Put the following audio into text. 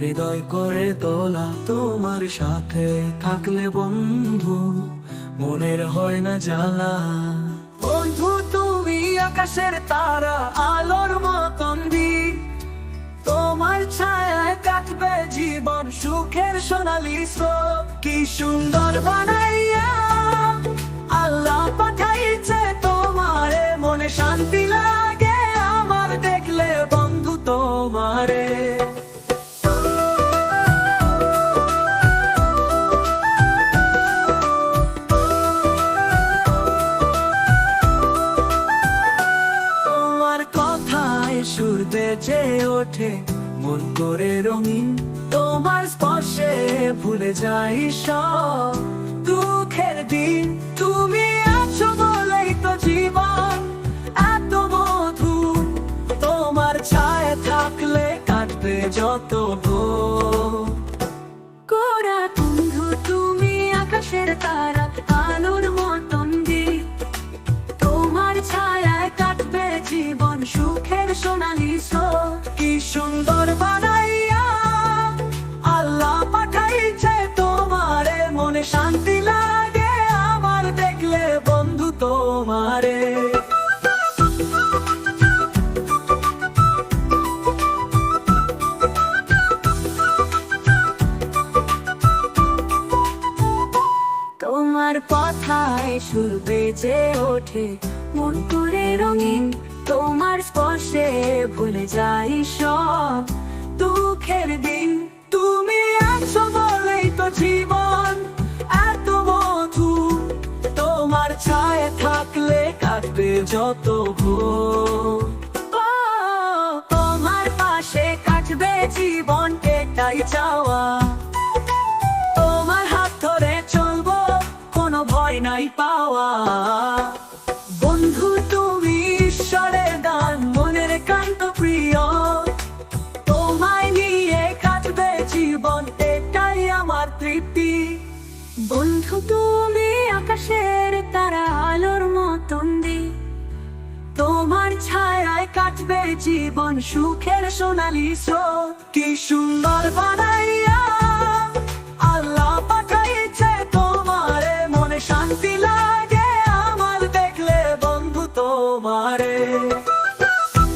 হৃদয় করে তোলা তোমার সাথে থাকলে বন্ধু, মনের হয় না জ্বালা। বন্ধু, তুমি আকাশের তারা, আলোর মতন দি তোমার ছায়ায় কাটবে জীবন সুখের সোনালি স্রোত। কি সুন্দর বানাইয়া আল্লাহ পাঠাইছে তোমারে। মনে শান্তি লাগে আমার, দেখলে বন্ধু তোমারে তোমার। সুর বেজে ওঠে মন করে রঙিন, তোমার স্পর্শে ভুলে যাই সব। দুঃখের দিন তুমি আছো বলেই তো জীবন। এত তোমার ছায়া থাকলে কাটবে যত কোরা তুমি আকাশের তারা। কথায় সুর বেজে ওঠে। মন করে রঙিন, তোমার স্পর্শে ভুলে যাই সব। দুঃখের দিন তুমি আছো বলেই তো জীবন। এত মধু তোমার ছায়া থাকলে কাটবে যত তোমার পাশে কাটবে জীবন, এটাই চাওয়া। পাওয়া। বন্ধু, তুমি ঈশ্বরের গান, মনের কান্ত প্রিয়। তোমায় নিয়ে কাটবে জীবন, এটাই আমার তৃপ্তি। বন্ধু, তুমি আকাশের তারা, আলোর মতন দি। তোমার ছায়ায় কাটবে জীবন, সুখের সোনালি স্রোত। কি সুন্দর বানাইয়া